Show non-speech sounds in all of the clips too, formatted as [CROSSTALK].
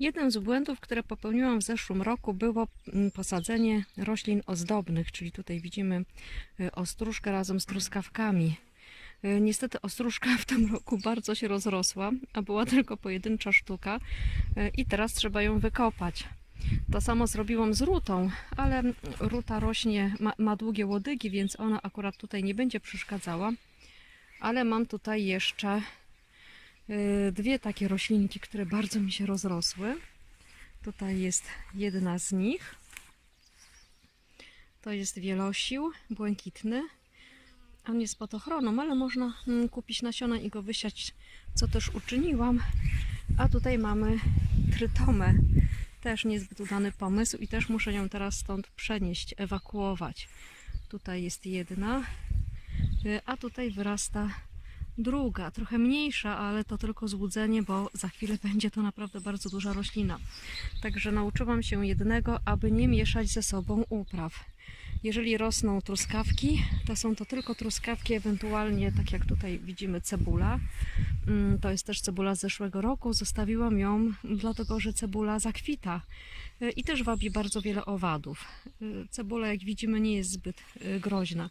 Jednym z błędów, które popełniłam w zeszłym roku, było mm, posadzenie roślin ozdobnych, czyli tutaj widzimy y, ostróżkę razem z truskawkami. Y, Niestety ostróżka w tym roku bardzo się rozrosła, a była tylko pojedyncza sztuka y, i teraz trzeba ją wykopać. To samo zrobiłam z rutą, ale ruta rośnie, ma, ma długie łodygi, więc ona akurat tutaj nie będzie przeszkadzała. Ale mam tutaj jeszcze dwie takie roślinki, które bardzo mi się rozrosły. Tutaj jest jedna z nich. To jest wielosił błękitny. On jest pod ochroną, ale można mm, kupić nasiona i go wysiać, co też uczyniłam. A tutaj mamy trytomę. Też niezbyt udany pomysł i też muszę ją teraz stąd przenieść, ewakuować. Tutaj jest jedna, y, a tutaj wyrasta druga, trochę mniejsza, ale to tylko złudzenie, bo za chwilę [LAUGHS] będzie to naprawdę bardzo duża roślina. Także nauczyłam się jednego, aby nie mieszać ze sobą upraw. Jeżeli rosną truskawki, to są to tylko truskawki, ewentualnie, tak jak tutaj widzimy, cebula. Mm, To jest też cebula z zeszłego roku. Zostawiłam ją dlatego, że cebula zakwita y, i też wabi bardzo wiele owadów. Y, Cebula, jak widzimy, nie jest zbyt y, groźna,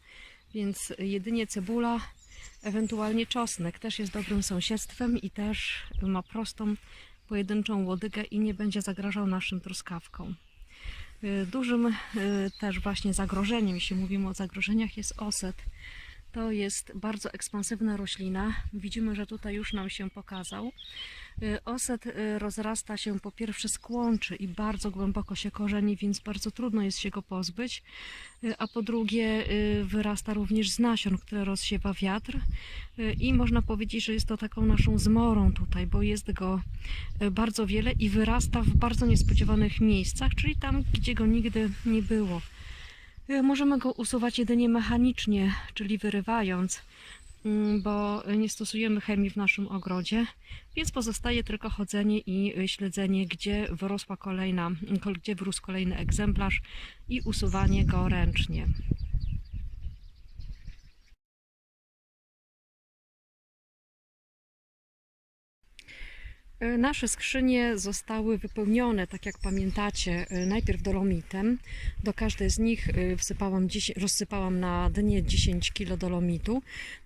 więc jedynie cebula, ewentualnie czosnek też jest dobrym sąsiedztwem i też ma prostą, pojedynczą łodygę i nie będzie zagrażał naszym truskawkom. Y, Dużym y, też właśnie zagrożeniem, jeśli mówimy o zagrożeniach, jest oset. To jest bardzo ekspansywna roślina. Widzimy, że tutaj już nam się pokazał. Y, Oset y, rozrasta się po pierwsze z i bardzo głęboko się korzeni, więc bardzo trudno jest się go pozbyć. Y, A po drugie wyrasta również z nasion, które rozsiewa wiatr. I można powiedzieć, że jest to taką naszą zmorą tutaj, bo jest go bardzo wiele i wyrasta w bardzo niespodziewanych miejscach, czyli tam, gdzie go nigdy nie było. Możemy go usuwać jedynie mechanicznie, czyli wyrywając, bo nie stosujemy chemii w naszym ogrodzie, więc pozostaje tylko chodzenie i śledzenie, gdzie wyrosła kolejna, ko- gdzie wyrósł kolejny egzemplarz i usuwanie go ręcznie. Nasze skrzynie zostały wypełnione, tak jak pamiętacie, y, najpierw dolomitem. Do każdej z nich y, wsypałam, 10 rozsypałam na dnie 10 kg dolomitu.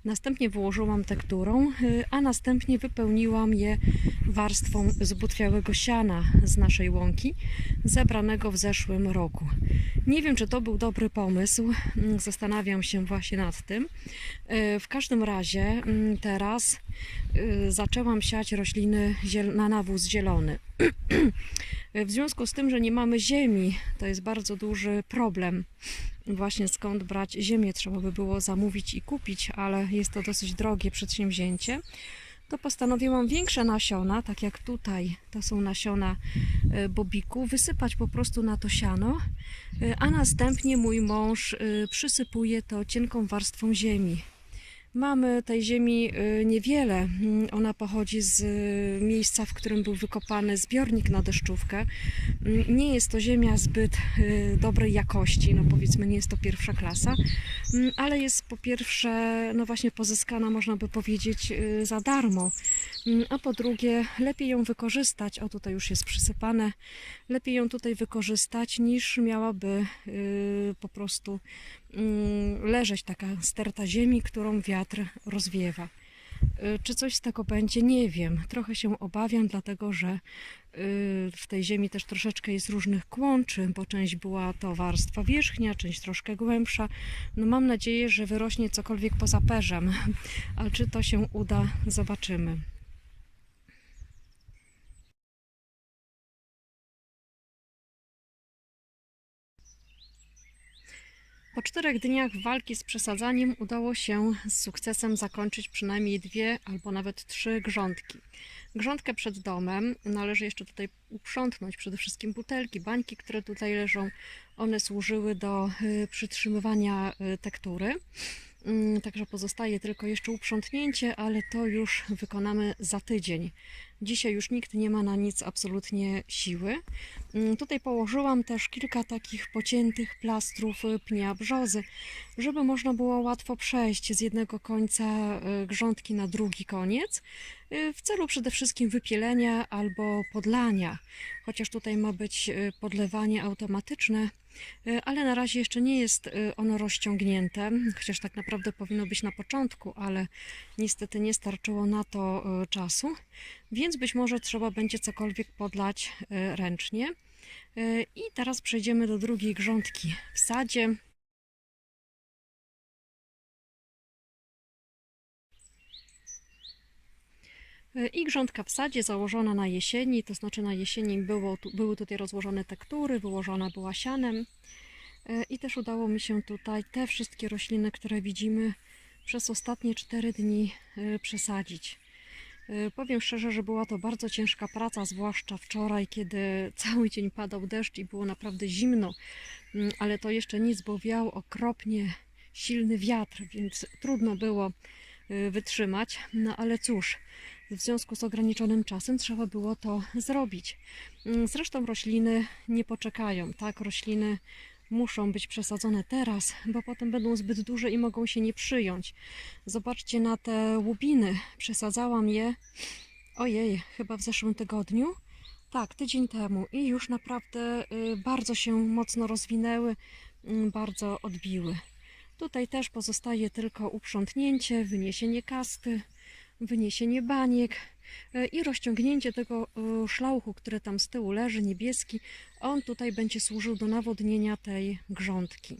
Następnie wyłożyłam tekturą, a następnie wypełniłam je warstwą zbutwiałego siana z naszej łąki, zebranego w zeszłym roku. Nie wiem, czy to był dobry pomysł. Mm, Zastanawiam się właśnie nad tym. W każdym razie mm, teraz zaczęłam siać rośliny ziel- na nawóz zielony. [CLEARS THROAT] W związku z tym, że nie mamy ziemi, to jest bardzo duży problem. Właśnie skąd brać ziemię trzeba by było zamówić i kupić, ale jest to dosyć drogie przedsięwzięcie. To postanowiłam większe nasiona, tak jak tutaj, to są nasiona e, bobiku, wysypać po prostu na to siano, e, a następnie mój mąż e, przysypuje to cienką warstwą ziemi. Mamy tej ziemi y, niewiele. Mm, Ona pochodzi z y, miejsca, w którym był wykopany zbiornik na deszczówkę. Mm, Nie jest to ziemia zbyt y, dobrej jakości, no powiedzmy, nie jest to pierwsza klasa, Mm, ale jest po pierwsze, no właśnie pozyskana, można by powiedzieć, za darmo. A po drugie, lepiej ją wykorzystać. O, tutaj już jest przysypane. Lepiej ją tutaj wykorzystać, niż miałaby po prostu leżeć taka sterta ziemi, którą wiatr rozwiewa. Y, Czy coś z tego będzie? Nie wiem. Trochę się obawiam, dlatego że y, w tej ziemi też troszeczkę jest różnych kłączy, bo część była to warstwa wierzchnia, część troszkę głębsza. No mam nadzieję, że wyrośnie cokolwiek poza perzem, ale czy to się uda, zobaczymy. Po czterech dniach walki z przesadzaniem udało się z sukcesem zakończyć przynajmniej dwie albo nawet trzy grządki. Grządkę przed domem należy jeszcze tutaj uprzątnąć, przede wszystkim butelki, bańki, które tutaj leżą. One służyły do y, przytrzymywania y, tektury. Mm, Także pozostaje tylko jeszcze uprzątnięcie, ale to już wykonamy za tydzień. Dzisiaj już nikt nie ma na nic absolutnie siły. Mm, Tutaj położyłam też kilka takich pociętych plastrów y, pnia brzozy, żeby można było łatwo przejść z jednego końca y, grządki na drugi koniec, y, w celu przede wszystkim wypielenia albo podlania. Chociaż tutaj ma być podlewanie automatyczne, ale na razie jeszcze nie jest y, ono rozciągnięte, chociaż tak naprawdę powinno być na początku, ale niestety nie starczyło na to y, czasu, więc być może trzeba będzie cokolwiek podlać ręcznie. I teraz przejdziemy do drugiej grządki w sadzie. I grządka w sadzie założona na jesieni, to znaczy na jesieni było, były tutaj rozłożone tektury, wyłożona była sianem. Y, I też udało mi się tutaj te wszystkie rośliny, które widzimy, przez ostatnie 4 dni y, przesadzić. Y, Powiem szczerze, że była to bardzo ciężka praca, zwłaszcza wczoraj, kiedy [LAUGHS] cały dzień padał deszcz i było naprawdę zimno, Mm, ale to jeszcze nic, bo wiał okropnie silny wiatr, więc trudno było y, wytrzymać. No ale cóż, w związku z ograniczonym czasem trzeba było to zrobić. Mm, Zresztą rośliny nie poczekają, tak? Rośliny muszą być przesadzone teraz, bo potem będą zbyt duże i mogą się nie przyjąć. Zobaczcie na te łubiny. Przesadzałam je, ojej, chyba w zeszłym tygodniu. Tak, tydzień temu i już naprawdę y, bardzo się mocno rozwinęły, mm, bardzo odbiły. Tutaj też pozostaje tylko uprzątnięcie, wyniesienie kasty, wyniesienie baniek y, i rozciągnięcie tego y, szlauchu, który tam z tyłu leży, niebieski. On tutaj będzie służył do nawodnienia tej grządki.